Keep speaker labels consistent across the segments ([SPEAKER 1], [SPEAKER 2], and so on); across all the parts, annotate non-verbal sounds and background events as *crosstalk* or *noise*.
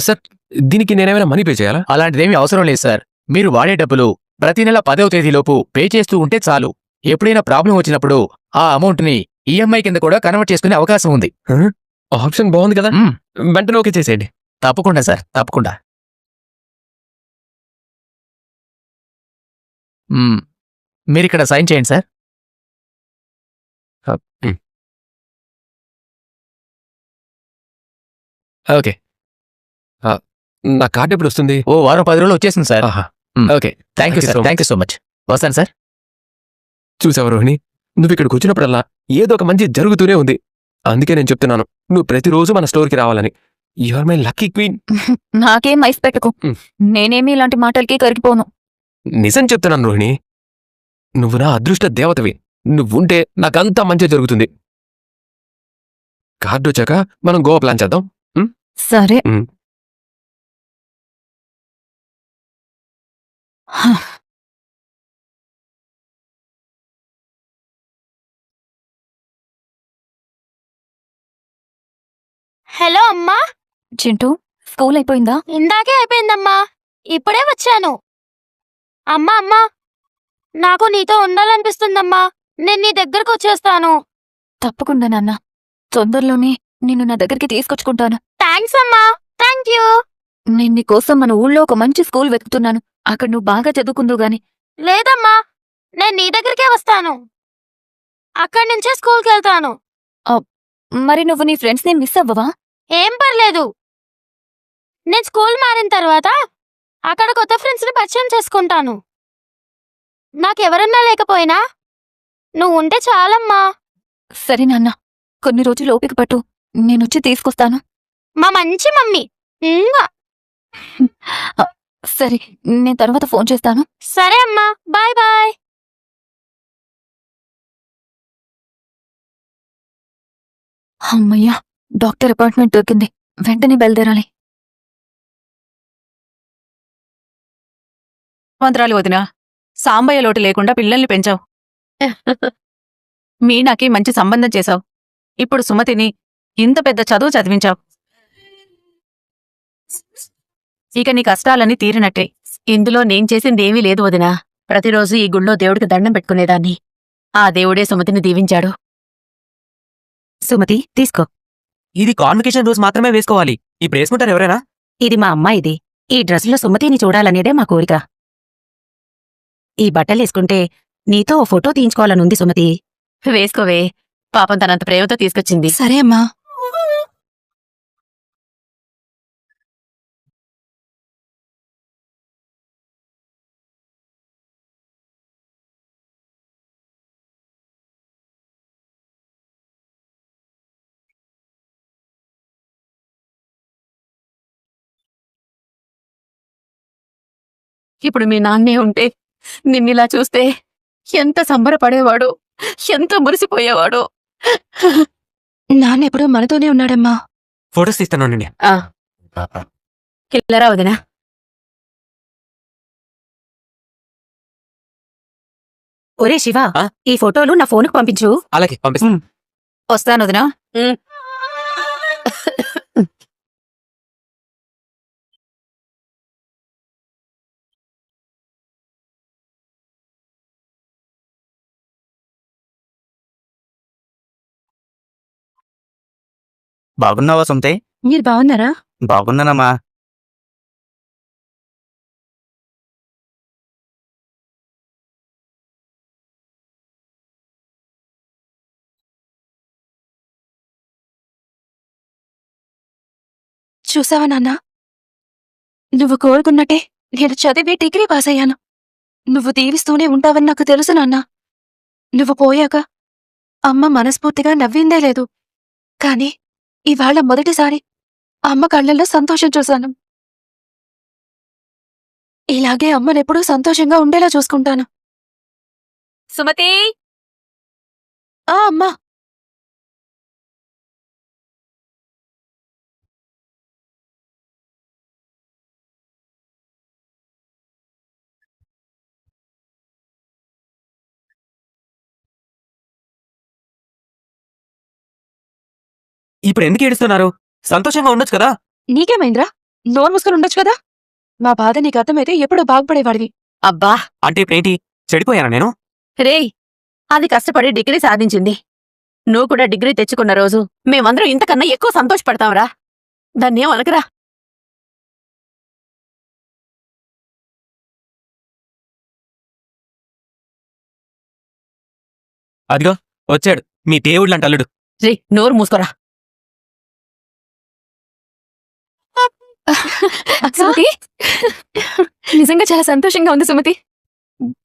[SPEAKER 1] Sir దీనికి నేనేమైనా money pay చేయాలా?
[SPEAKER 2] అలాంటిదేమీ అవసరం లేదు సార్. మీరు వాడే డబ్బులు ప్రతి నెల పదవ తేదీలోపు పే చేస్తూ ఉంటే చాలు. ఎప్పుడైనా ప్రాబ్లం వచ్చినప్పుడు ఆ అమౌంట్ని ఈఎంఐ కింద కూడా కన్వర్ట్ చేసుకునే అవకాశం ఉంది.
[SPEAKER 1] ఆప్షన్ బాగుంది కదా?
[SPEAKER 2] మ్మ్.
[SPEAKER 1] వెంటనే ఓకే చేసేయండి.
[SPEAKER 2] తప్పకుండా సార్. తప్పకుండా. మ్మ్. మీరిక్కడ సైన్ చేయండి సార్.
[SPEAKER 1] ఓకే. నా కార్డు ఎప్పుడు వస్తుంది
[SPEAKER 2] ఓ వారం పది రోజులు వచ్చేసింది సార్.
[SPEAKER 1] ఆహా. Okay.
[SPEAKER 2] Thank you
[SPEAKER 1] Thank you
[SPEAKER 2] sir
[SPEAKER 1] so
[SPEAKER 2] thank you so much వస్తాను సార్.
[SPEAKER 1] చూసావా రోహిణి? నువ్వు ఇక్కడికి వచ్చినప్పుడల్లా ఏదో ఒక మంచి జరుగుతూనే ఉంది. అందుకే నేను చెప్తున్నాను. నువ్వు ప్రతిరోజు మన స్టోర్కి రావాలని. యువర్ మై లక్కీ క్వీన్
[SPEAKER 3] నాకేం ఐస్ పెట్టకు.
[SPEAKER 1] మ్.
[SPEAKER 3] నేనేమి ఇలాంటి మాటలకి కరిగిపోను.
[SPEAKER 1] నిజం చెప్తున్నాను రోహిణి. నువ్వు నా అదృష్ట దేవతవి. నువ్వుంటే నాకంతా మంచి జరుగుతుంది. కార్డు వచ్చాక మనం గోవా ప్లాన్ చేద్దాం.
[SPEAKER 3] సరే.
[SPEAKER 1] మ్.
[SPEAKER 4] హలో అమ్మా.
[SPEAKER 3] చింటూ స్కూల్ అయిపోయిందా?
[SPEAKER 4] ఇందాకే అయిపోయిందమ్మా. ఇప్పుడే వచ్చాను. అమ్మా అమ్మా. నాకు నీతో ఉండాలనిపిస్తుందమ్మా. నేను నీ దగ్గరకు వచ్చేస్తాను.
[SPEAKER 3] తప్పకుండా నాన్న. తొందరలోనే నిన్ను నా దగ్గరికి తీసుకొచ్చుకుంటాను.
[SPEAKER 4] థ్యాంక్స్ అమ్మా. థ్యాంక్ యూ
[SPEAKER 3] నేను నీకోసం మన ఊళ్ళో ఒక మంచి స్కూల్ వెతుకుతున్నాను. అక్కడ నువ్వు బాగా చదువుకుందు గాని.
[SPEAKER 4] లేదమ్మా నేను నీ దగ్గరికే వస్తాను. అక్కడి నుంచే స్కూల్కి వెళ్తాను
[SPEAKER 3] మరి నువ్వు నీ ఫ్రెండ్స్ని మిస్ అవ్వవా?
[SPEAKER 4] ఏం పర్లేదు. నేను స్కూల్ మారిన తర్వాత అక్కడ కొత్త ఫ్రెండ్స్ని పరిచయం చేసుకుంటాను. నాకెవరన్నా లేకపోయినా నువ్వు ఉంటే చాలమ్మా.
[SPEAKER 3] సరే నాన్న కొన్ని రోజులు ఓపిక పట్టు నేనొచ్చి తీసుకొస్తాను.
[SPEAKER 4] మా మంచి మమ్మీ.
[SPEAKER 3] సరే నేను తర్వాత ఫోన్ చేస్తాను.
[SPEAKER 4] సరే అమ్మా బాయ్ బాయ్.
[SPEAKER 3] అమ్మయ్యా డాక్టర్ అపాయింట్మెంట్ దొరికింది. వెంటనే బయలుదేరాలి.
[SPEAKER 5] మంత్రాలు వదిన సాంబయ్య లోటు లేకుండా పిల్లల్ని పెంచావు. *laughs* మీనాకి మంచి సంబంధం చేశావు. ఇప్పుడు సుమతిని ఇంత పెద్ద చదువు చదివించావు. ఇక నీ కష్టాలన్నీ తీరినట్టే. ఇందులో నేను చేసిందేమీ లేదు వదినా. ప్రతిరోజు ఈ గుళ్ళో దేవుడికి దండం పెట్టుకునేదాన్ని. ఆ దేవుడే సుమతిని దీవించాడు. సుమతి తీసుకో.
[SPEAKER 6] ఇది కాన్వకేషన్ రోజు మాత్రమే వేసుకోవాలి. ఇప్పుడు వేసుకుంటారు ఎవరైనా?
[SPEAKER 5] ఇది మా అమ్మాయిది ఈ డ్రెస్సులో సుమతిని చూడాలనేదే మా కోరిక. ఈ బట్టలేసుకుంటే నీతో ఓ ఫోటో తీయించుకోవాలనుంది సుమతి. వేసుకోవే. పాపం తనంత ప్రేమతో తీసుకొచ్చింది.
[SPEAKER 3] సరే అమ్మా.
[SPEAKER 5] ఇప్పుడు మీ నాన్నే ఉంటే నిన్నిలా చూస్తే ఎంత సంబరపడేవాడు ఎంత మురిసిపోయేవాడు.
[SPEAKER 3] నాన్న ఎప్పుడూ మనతోనే ఉన్నాడమ్మా.
[SPEAKER 6] ఫొటోస్
[SPEAKER 5] ఆ. కిల్లరా వదినా. ఒరే శివ
[SPEAKER 6] ఆ?
[SPEAKER 5] ఈ ఫోటోలు నా ఫోన్కు పంపించు.
[SPEAKER 6] అలాగే పంపిస్తాను
[SPEAKER 5] వస్తాను వదినా.
[SPEAKER 7] బాగున్నావా సొంతే?
[SPEAKER 3] మీరు బాగున్నారా?
[SPEAKER 7] బాగున్నానమ్మా.
[SPEAKER 3] చూసావా నాన్న? నువ్వు కోరుకున్నట్టే నేను చదివి డిగ్రీ పాస్ అయ్యాను నువ్వు దీవిస్తూనే ఉంటావని నాకు తెలుసు నాన్న. నువ్వు పోయాక అమ్మ మనస్ఫూర్తిగా నవ్విందే లేదు. కాని ఇవాళ మొదటిసారి అమ్మ కళ్ళల్లో సంతోషం చూశాను. ఇలాగే అమ్మనెప్పుడూ సంతోషంగా ఉండేలా చూసుకుంటాను.
[SPEAKER 5] సుమతి!
[SPEAKER 3] ఆ అమ్మా!
[SPEAKER 6] ఇప్పుడు ఎందుకు ఏడుస్తున్నారు? సంతోషంగా ఉండొచ్చు కదా?
[SPEAKER 3] నీకేమైందిరా?
[SPEAKER 8] నోరు మూసుకొని ఉండొచ్చు కదా? మా బాధ నీకు అర్థమైతే ఎప్పుడో బాగుపడేవాడివి.
[SPEAKER 3] అబ్బా!
[SPEAKER 6] అంటే ఇప్పుడేంటి చెడిపోయానా నేను?
[SPEAKER 3] రేయ్! అది కష్టపడి డిగ్రీ సాధించింది. నువ్వు కూడా డిగ్రీ తెచ్చుకున్న రోజు మేమందరం ఇంతకన్నా ఎక్కువ సంతోషపడతాంరా. దాన్నేం అనకరా
[SPEAKER 6] అదిగో వచ్చాడు. మీ దేవుళ్ళు అంట అల్లుడు.
[SPEAKER 3] రే నోరు మూసుకోరా?
[SPEAKER 8] సుమతి? నిజంగా చాలా సంతోషంగా ఉంది సుమతి.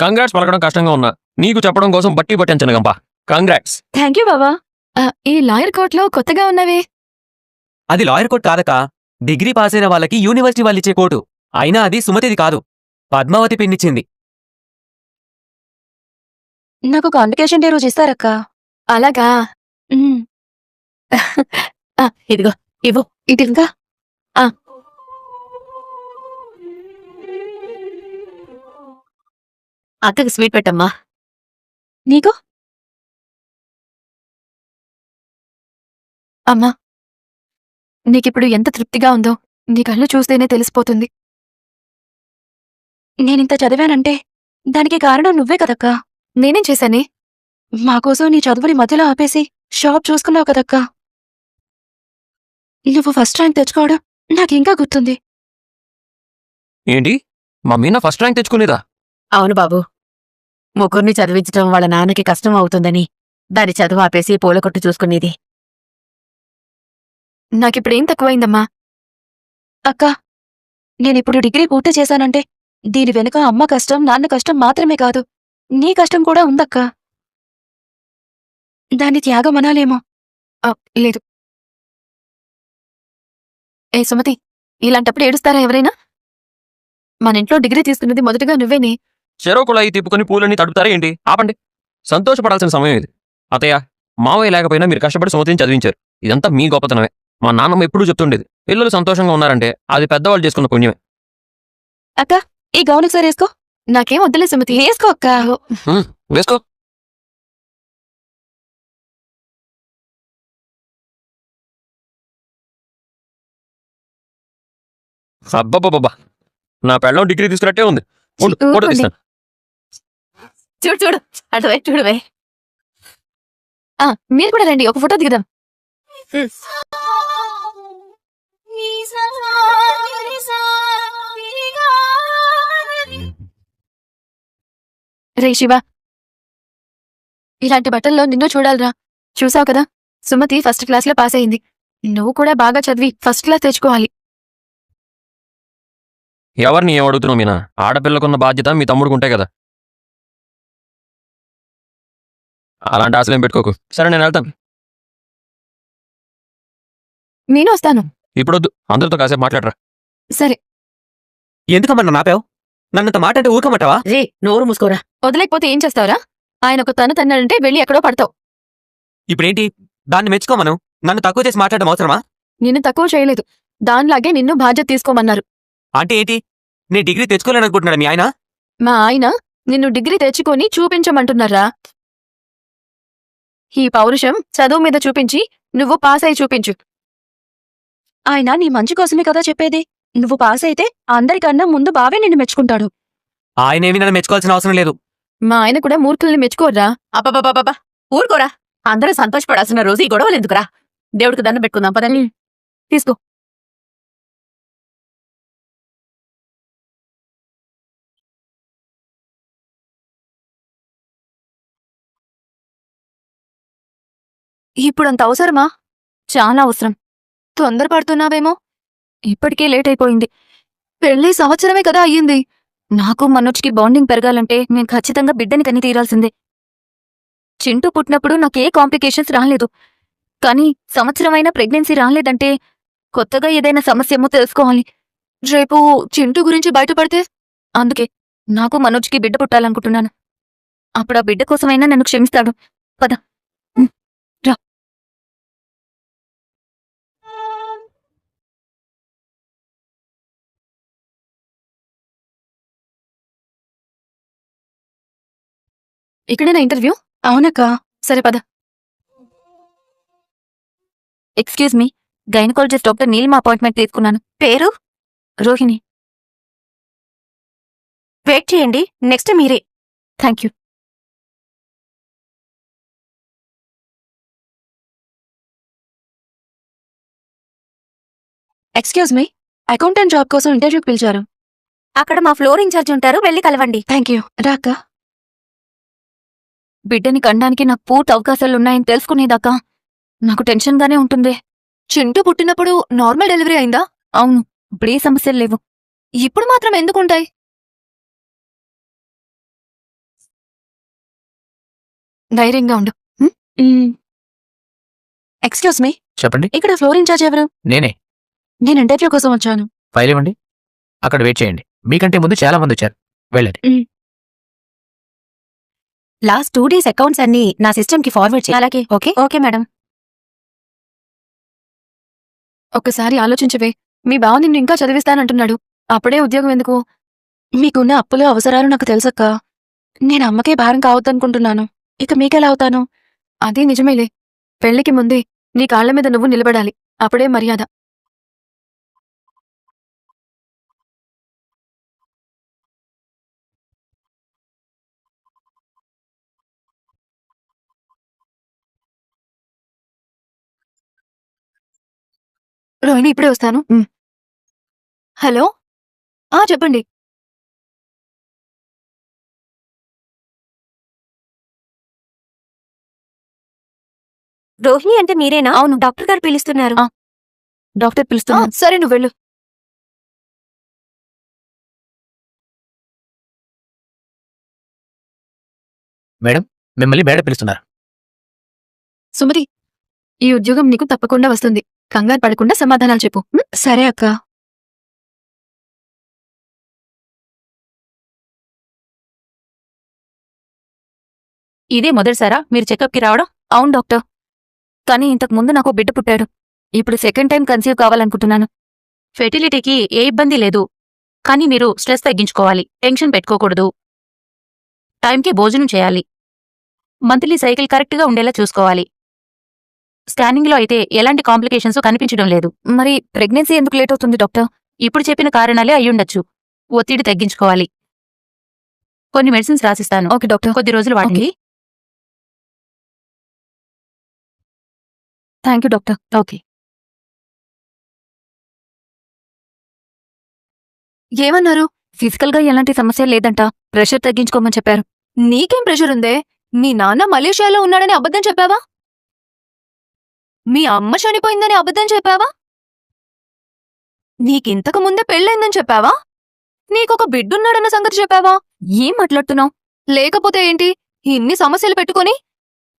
[SPEAKER 9] కంగ్రాట్స్ పలకడం కష్టంగా ఉన్నా. నీకు చెప్పడం కోసం బట్టి పట్టించను గంప. కంగ్రాట్స్.
[SPEAKER 8] థ్యాంక్ యూ బాబా ఈ లాయర్ కోర్టులో కొత్తగా ఉన్నవే.
[SPEAKER 6] అది లాయర్ కోర్ట్ కాదక డిగ్రీ పాస్ అయిన వాళ్ళకి యూనివర్సిటీ వాళ్ళు ఇచ్చే కోటు. అయినా అది సుమతిది కాదు. పద్మావతి పిన్నిచ్చింది.
[SPEAKER 8] నాకు కాన్వకేషన్ డే రోజు ఇస్తారక్క. అలాగా?
[SPEAKER 3] ఆ, ఇదిగో ఇవ్వు.
[SPEAKER 8] ఇటు ఇంకా
[SPEAKER 3] అక్కకి స్వీట్ పెట్టమ్మా.
[SPEAKER 8] నీకు? అమ్మా నీకిప్పుడు ఎంత తృప్తిగా ఉందో నీ కళ్ళు చూస్తేనే తెలిసిపోతుంది. నేనింత చదివానంటే దానికి కారణం నువ్వే కదక్కా? నేనేం చేశానే? మాకోసం నీ చదువుని మధ్యలో ఆపేసి షాప్ చూసుకున్నావు కదక్కా? నువ్వు ఫస్ట్ ర్యాంక్ తెచ్చుకోవడం నాకింకా గుర్తుంది.
[SPEAKER 9] ఏంటి? మా మీనా ఫస్ట్ ర్యాంక్ తెచ్చుకునేదా?
[SPEAKER 3] అవును బాబు. ముగ్గురిని చదివించటం వాళ్ళ నాన్నకి కష్టం అవుతుందని దాని చదువు ఆపేసి పూల కొట్టు చూసుకునేది.
[SPEAKER 8] నాకిప్పుడేం తక్కువైందమ్మా. అక్క నేనిప్పుడు డిగ్రీ పూర్తి చేశానంటే దీని వెనుక అమ్మ కష్టం నాన్న కష్టం మాత్రమే కాదు. నీ కష్టం కూడా ఉందక్కా. దాన్ని త్యాగం అనాలేమో. లేదు. ఏ సుమతి ఇలాంటప్పుడు ఏడుస్తారా ఎవరైనా? మన ఇంట్లో డిగ్రీ తీసుకున్నది మొదటగా నువ్వేనే.
[SPEAKER 9] చెరోకుళాయి తిప్పుకొని పూలన్నీ తడుపుతారా ఏంటి? ఆపండి. సంతోషపడాల్సిన సమయం ఇది. అతయ్య మావయ్య లేకపోయినా మీరు కష్టపడి సుమతిని చదివించారు. ఇదంతా మీ గొప్పతనమే. మా నాన్నమ్మ ఎప్పుడూ చెప్తుండేది. పిల్లలు సంతోషంగా ఉన్నారంటే అది పెద్దవాళ్ళు చేసుకున్న పుణ్యమే.
[SPEAKER 8] అక్క ఈ గౌన్ ఒకసారి వేసుకో. నాకేం వద్దులే సుమతి. వేసుకో అక్క.
[SPEAKER 9] వేసుకో. అబ్బబ్బబ్బా నా పెళ్ళం డిగ్రీ తీసుకున్నట్టే ఉంది ఉండు, ఫోటో
[SPEAKER 8] ఊరుకోండి.
[SPEAKER 9] తీస్తాను
[SPEAKER 3] చూడు చూడు. అటువై చూడువై
[SPEAKER 8] మీరు కూడా రండి ఒక ఫోటో దిగుదాం. రే శివ ఇలాంటి బట్టల్లో నిన్ను చూడాలిరా. చూసావు కదా సుమతి ఫస్ట్ క్లాస్లో పాస్ అయింది. నువ్వు కూడా బాగా చదివి ఫస్ట్ క్లాస్ తెచ్చుకోవాలి.
[SPEAKER 9] ఎవరిని ఏం అడుగుతున్నావు మీనా? ఆడపిల్లకున్న బాధ్యత మీ తమ్ముడుకుంటే ఉంటాయి కదా. అలాంటి ఆశలేం పెట్టుకోకు. సరే నేను వెళ్తాను
[SPEAKER 8] నేను వస్తాను.
[SPEAKER 9] ఇప్పుడొద్దు. అందరితో కాసేపు మాట్లాడరా.
[SPEAKER 8] సరే.
[SPEAKER 6] ఎందుకమ్మా నాపావు నన్నంత మాట అంటే ఊరుకోమంటావా?
[SPEAKER 3] రే నోరు మూసుకోరా.
[SPEAKER 8] వదిలేకపోతే ఏం చేస్తావురా? ఆయన ఒక తను తన్నాడంటే వెళ్ళి ఎక్కడో పడతావు.
[SPEAKER 6] ఇప్పుడేంటి? దాన్ని మెచ్చుకోమను. నన్ను తక్కువ చేసి మాట్లాడడం అవసరమా?
[SPEAKER 8] నిన్ను తక్కువ చేయలేదు. దానిలాగే నిన్ను బాధ్యత తీసుకోమన్నారు.
[SPEAKER 6] అంటే ఏంటి? నేను డిగ్రీ తెచ్చుకోలేననుకుంటున్నాడు మీ ఆయన?
[SPEAKER 8] మా ఆయన నిన్ను డిగ్రీ తెచ్చుకొని చూపించమంటున్నారా? ఈ పౌరుషం చదువు మీద చూపించి నువ్వు పాస్ అయి చూపించు. ఆయన నీ మంచి కోసమే కదా చెప్పేది? నువ్వు పాస్ అయితే అందరికన్నా ముందు బావే నిన్ను మెచ్చుకుంటాడు.
[SPEAKER 6] ఆయనేమి నన్ను మెచ్చుకోవాల్సిన అవసరం లేదు.
[SPEAKER 8] మా ఆయన కూడా మూర్ఖుల్ని మెచ్చుకోర్రా.
[SPEAKER 3] అబ్బబ్బబ్బబ్బా ఊరుకోరా. అందరూ సంతోషపడాల్సిన రోజు ఈ గొడవలు ఎందుకురా? దేవుడికి దండం పెట్టుకుందాం పదండి.
[SPEAKER 8] తీసుకో. ఇప్పుడంత అవసరమా? చాలా అవసరం. తొందరపడుతున్నావేమో? ఇప్పటికే లేట్ అయిపోయింది పెళ్ళి సంవత్సరమే కదా అయ్యింది. నాకు మనోజ్కి బాండింగ్ పెరగాలంటే నేను ఖచ్చితంగా బిడ్డని కని తీరాల్సిందే. చింటూ పుట్టినప్పుడు నాకే కాంప్లికేషన్స్ రాలేదు. కానీ సంవత్సరమైన ప్రెగ్నెన్సీ రాలేదంటే కొత్తగా ఏదైనా సమస్యేమో తెలుసుకోవాలి. రేపు చింటూ గురించి బయటపడితే? అందుకే నాకు మనోజ్కి బిడ్డ పుట్టాలనుకుంటున్నాను. అప్పుడు ఆ బిడ్డ కోసమైనా నన్ను క్షమిస్తాడు. పద. ఇక్కడేనా ఇంటర్వ్యూ? అవునక్క. సరే పద. Excuse me gynaecologist doctor Neelima appointment తీసుకున్నాను. పేరు?
[SPEAKER 3] రోహిణి. వెయిట్ చేయండి నెక్స్ట్ మీరే. Thank you.
[SPEAKER 8] Excuse me accountant job కోసం ఇంటర్వ్యూకి పిలిచారు.
[SPEAKER 3] అక్కడ మా ఫ్లోర్ ఇన్ఛార్జ్ ఉంటారు వెళ్ళి కలవండి.
[SPEAKER 8] Thank you. రాక్క.
[SPEAKER 3] బిడ్డని కనడానికి నాకు పూర్తి అవకాశాలున్నాయని తెలుసుకునేదాకా నాకు టెన్షన్గానే ఉంటుంది.
[SPEAKER 8] చింటూ పుట్టినప్పుడు నార్మల్ డెలివరీ అయిందా?
[SPEAKER 3] అవును ఇప్పుడే సమస్యలు లేవు.
[SPEAKER 8] ఇప్పుడు మాత్రం ఎందుకుంటాయి? ధైర్యంగా ఉండు. ఎక్స్క్యూజ్ మీ
[SPEAKER 2] చెప్పండి.
[SPEAKER 8] ఇక్కడ ఫ్లోర్ ఇన్ఛార్జ్ ఎవరు?
[SPEAKER 2] నేనే.
[SPEAKER 8] నేను ఇంటర్వ్యూ కోసం వచ్చాను.
[SPEAKER 2] ఫైల్ ఇవ్వండి. అక్కడ వెయిట్ చేయండి. మీకంటే ముందు చాలా మంది వచ్చారు. వెళ్ళండి.
[SPEAKER 3] లాస్ట్ టూ డేస్ అకౌంట్స్ అన్ని నా సిస్టమ్కి ఫార్వర్డ్ చేయాలి అలాగే. ఓకే? Okay madam.
[SPEAKER 8] ఒక్కసారి ఆలోచించవే. మీ బావ నిన్ను ఇంకా చదివిస్తానంటున్నాడు. అప్పుడే ఉద్యోగం ఎందుకు? మీకున్న అప్పులు అవసరాలు నాకు తెలుసక్క. నేను అమ్మకే భారం కావద్దనుకుంటున్నాను. ఇక మీకెలా అవుతాను? అదే నిజమేలే. పెళ్ళికి ముందే నీ కాళ్ళ మీద నువ్వు నిలబడాలి. అప్పుడే మర్యాద. రోహిణి ఇప్పుడే వస్తాను. హలో? ఆ చెప్పండి.
[SPEAKER 3] రోహిణి అంటే మీరేనా? అవును. డాక్టర్ గారు పిలుస్తున్నారు.
[SPEAKER 8] డాక్టర్ పిలుస్తున్నా. సరే నువ్వు వెళ్ళు.
[SPEAKER 2] మేడం మిమ్మల్ని మేడ పిలుస్తున్నారు.
[SPEAKER 8] సుమతి ఈ ఉద్యోగం నీకు తప్పకుండా వస్తుంది. కంగారు పడకుండా సమాధానాలు చెప్పు. సరే అక్క.
[SPEAKER 3] ఇదే మొదటిసారా మీరు చెకప్కి రావడం? అవును డాక్టర్. కానీ ఇంతకు ముందు నాకు బిడ్డ పుట్టాడు. ఇప్పుడు సెకండ్ టైం కన్సీవ్ కావాలనుకుంటున్నాను. ఫెర్టిలిటీకి ఏ ఇబ్బంది లేదు. కానీ మీరు స్ట్రెస్ తగ్గించుకోవాలి. టెన్షన్ పెట్టుకోకూడదు. టైంకి భోజనం చేయాలి. మంత్లీ సైకిల్ కరెక్ట్గా ఉండేలా చూసుకోవాలి. స్కానింగ్లో అయితే ఎలాంటి కాంప్లికేషన్స్ కనిపించడం లేదు. మరి ప్రెగ్నెన్సీ ఎందుకు లేట్ అవుతుంది డాక్టర్? ఇప్పుడు చెప్పిన కారణాలే అయ్యుండొచ్చు ఒత్తిడి తగ్గించుకోవాలి. కొన్ని మెడిసిన్స్ రాసిస్తాను.
[SPEAKER 8] Okay doctor.
[SPEAKER 3] కొద్ది రోజులు వాడండి.
[SPEAKER 8] Thank you doctor. ఓకే. ఏమన్నారు?
[SPEAKER 3] ఫిజికల్గా ఎలాంటి సమస్య లేదంట. ప్రెషర్ తగ్గించుకోమని చెప్పారు.
[SPEAKER 8] నీకేం ప్రెషర్ ఉందే? మీ నాన్న మలేషియాలో ఉన్నాడని అబద్ధం చెప్పావా? మీ అమ్మ చనిపోయిందని అబద్ధం చెప్పావా? నీకింతకు ముందే పెళ్ళైందని చెప్పావా? నీకొక బిడ్డున్నాడన్న సంగతి చెప్పావా?
[SPEAKER 3] ఏం మాట్లాడుతున్నావు?
[SPEAKER 8] లేకపోతే ఏంటి? ఇన్ని సమస్యలు పెట్టుకుని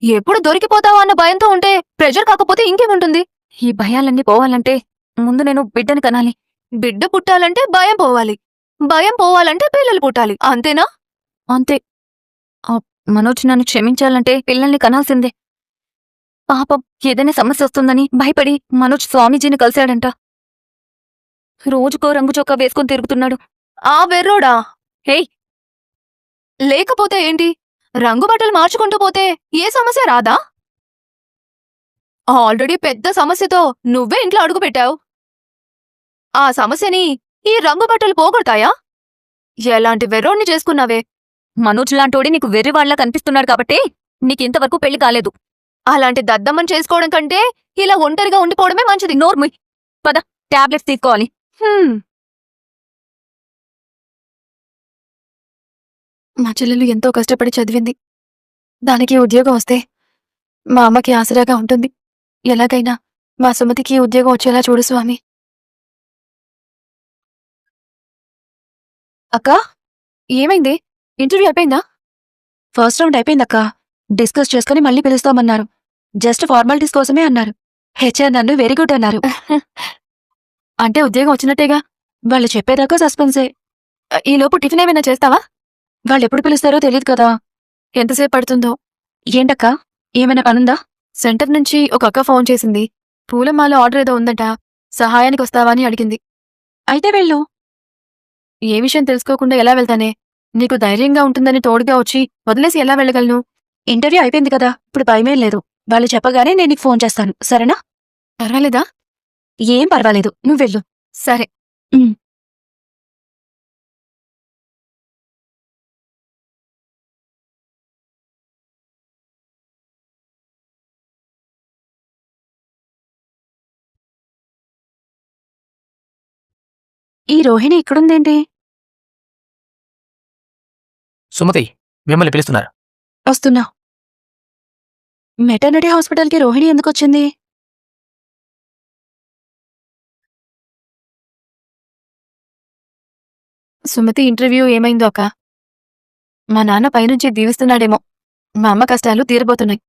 [SPEAKER 8] ఎప్పుడు దొరికిపోతావా అన్న భయంతో ఉంటే ప్రెజర్ కాకపోతే ఇంకేముంటుంది?
[SPEAKER 3] ఈ భయాలన్నీ పోవాలంటే ముందు నేను బిడ్డని కనాలి.
[SPEAKER 8] బిడ్డ పుట్టాలంటే భయం పోవాలి. భయం పోవాలంటే పిల్లలు పుట్టాలి. అంతేనా?
[SPEAKER 3] అంతే. మనోజ్ నన్ను క్షమించాలంటే పిల్లల్ని కనాల్సిందే. పాపం ఏదైనా సమస్య వస్తుందని భయపడి మనోజ్ స్వామీజీని కలిశాడంట. రోజుకో రంగు చొక్కా వేసుకుని తిరుగుతున్నాడు.
[SPEAKER 8] ఆ వెర్రోడా?
[SPEAKER 3] హేయ్
[SPEAKER 8] లేకపోతే ఏంటి? రంగు బట్టలు మార్చుకుంటూ పోతే ఏ సమస్య రాదా? ఆల్రెడీ పెద్ద సమస్యతో నువ్వే ఇంట్లో అడుగుపెట్టావు ఆ సమస్యని ఈ రంగు బట్టలు పోగొడతాయా? ఎలాంటి వెర్రోడ్ని చేసుకున్నావే?
[SPEAKER 3] మనోజ్ లాంటోడి నీకు వెర్రివాళ్ళా కనిపిస్తున్నాడు కాబట్టి నీకింతవరకు పెళ్ళి కాలేదు.
[SPEAKER 8] అలాంటి దద్దమ్మని చేసుకోవడం కంటే ఇలా ఒంటరిగా ఉండిపోవడమే మంచిది.
[SPEAKER 3] నోర్మి పద టాబ్లెట్స్ తీసుకోవాలి.
[SPEAKER 8] మా చెల్లెలు ఎంతో కష్టపడి చదివింది. దానికి ఉద్యోగం వస్తే మా అమ్మకి ఆసరాగా ఉంటుంది. ఎలాగైనా మా సుమతికి ఉద్యోగం వచ్చేలా చూడు స్వామి. అక్క ఏమైంది? ఇంటర్వ్యూ అయిపోయిందా? First round అయిపోయిందక్క. డిస్కస్ చేసుకుని మళ్ళీ పిలుస్తామన్నారు. జస్ట్ ఫార్మాలిటీస్ కోసమే అన్నారు. హెచ్ఆర్ నన్ను వెరీ గుడ్ అన్నారు. *laughs* అంటే ఉద్యోగం వచ్చినట్టేగా? వాళ్ళు చెప్పేదాకా సస్పెన్సే. ఈ లోపు టిఫిన్ ఏమైనా చేస్తావా? వాళ్ళు ఎప్పుడు పిలుస్తారో తెలియదు కదా. ఎంతసేపు పడుతుందో? ఏంటక్క? ఏమైనా పనుందా? సెంటర్ నుంచి ఒక అక్క ఫోన్ చేసింది. పూలమాల ఆర్డర్ ఏదో ఉందట. సహాయానికి వస్తావా అని అడిగింది. అయితే వెళ్ళు. ఏ విషయం తెలుసుకోకుండా ఎలా వెళ్తానే? నీకు ధైర్యంగా ఉంటుందని తోడుగా వచ్చి వదిలేసి ఎలా వెళ్ళగలను? ఇంటర్వ్యూ అయిపోయింది కదా ఇప్పుడు భయమేం లేదు. వాళ్ళు చెప్పగానే నేను ఫోన్ చేస్తాను సరేనా? పర్వాలేదా? ఏం పర్వాలేదు నువ్వు వెళ్ళు. సరే.
[SPEAKER 10] ఈ రోహిణి ఇక్కడుందేంటి?
[SPEAKER 2] సుమతి మిమ్మల్ని పిలుస్తున్నారు.
[SPEAKER 10] వస్తున్నా. మెటర్నిటీ హాస్పిటల్కి రోహిణి ఎందుకు వచ్చింది
[SPEAKER 8] సుమతి ఇంటర్వ్యూ ఏమైందో అక్క? మా నాన్న పైనుంచి దీవిస్తున్నాడేమో. మా అమ్మ కష్టాలు తీరబోతున్నాయి.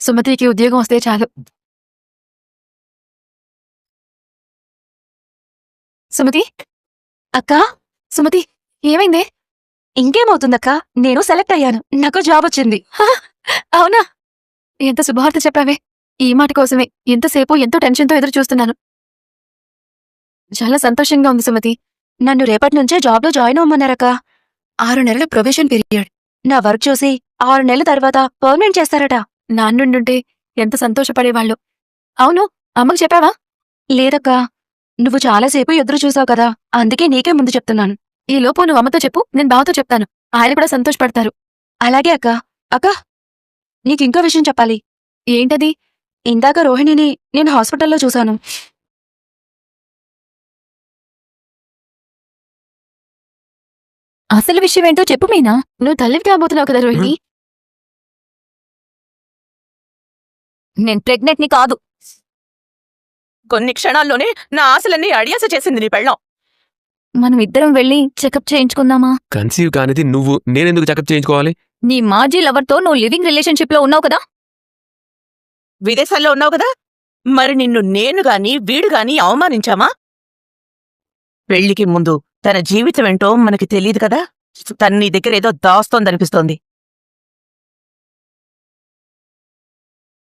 [SPEAKER 8] సుమతికి ఉద్యోగం వస్తే చాలు. సుమతి?
[SPEAKER 10] అక్కా?
[SPEAKER 8] సుమతి ఏమైందే?
[SPEAKER 10] ఇంకేమవుతుందక్కా? నేను సెలెక్ట్ అయ్యాను. నాకు జాబ్ వచ్చింది.
[SPEAKER 8] అవునా? ఎంత శుభవార్త చెప్పావే. ఈ మాట కోసమే ఎంతసేపు ఎంతో టెన్షన్తో ఎదురు చూస్తున్నాను చాలా సంతోషంగా ఉంది సుమతి.
[SPEAKER 10] నన్ను రేపటి నుంచే జాబ్లో జాయిన్ అవ్వమన్నారక్క.
[SPEAKER 8] ఆరు నెలల ప్రొబేషన్ పీరియడ్.
[SPEAKER 10] నా వర్క్ చూసి ఆరు నెలల తర్వాత పర్మనెంట్ చేస్తారట.
[SPEAKER 8] నాన్నుండుంటే ఎంత సంతోషపడేవాళ్ళు. అవును అమ్మకు చెప్పావా?
[SPEAKER 10] లేదక్కా. నువ్వు చాలాసేపు ఎదురు చూసావు కదా. అందుకే నీకే ముందు చెప్తున్నాను.
[SPEAKER 8] ఈ లోపు నువ్వు అమ్మతో చెప్పు నేను బావతో చెప్తాను. ఆయన కూడా సంతోషపడతారు.
[SPEAKER 10] అలాగే అక్క. అక్క నీకింకో విషయం చెప్పాలి.
[SPEAKER 8] ఏంటది?
[SPEAKER 10] ఇందాక రోహిణిని నేను హాస్పిటల్లో చూశాను.
[SPEAKER 8] అసలు విషయం ఏంటో చెప్పు మీనా. నువ్వు తల్లివి కాబోతున్నావు కదా రోహిణి.
[SPEAKER 3] నేను ప్రెగ్నెంట్ని కాదు.
[SPEAKER 11] కొన్ని క్షణాల్లోనే నా ఆశలన్నీ అడియాస చేసింది నీ పెళ్ళం.
[SPEAKER 8] మనం ఇద్దరం వెళ్ళి చెకప్ చేయించుకుందామా?
[SPEAKER 1] కన్సీవ్ కానిది నువ్వు. నేనెందుకు చెకప్ చేయించుకోవాలి?
[SPEAKER 3] నీ మాజీ లవర్తో నువ్వు లివింగ్ రిలేషన్షిప్లో ఉన్నావు కదా?
[SPEAKER 11] విదేశాల్లో ఉన్నావు కదా? మరి నిన్ను నేను గాని వీడు గాని అవమానించామా? పెళ్ళికి ముందు తన జీవితం ఏంటో మనకి తెలియదు కదా? తన నీ దగ్గర ఏదో దాస్తోందనిపిస్తోంది.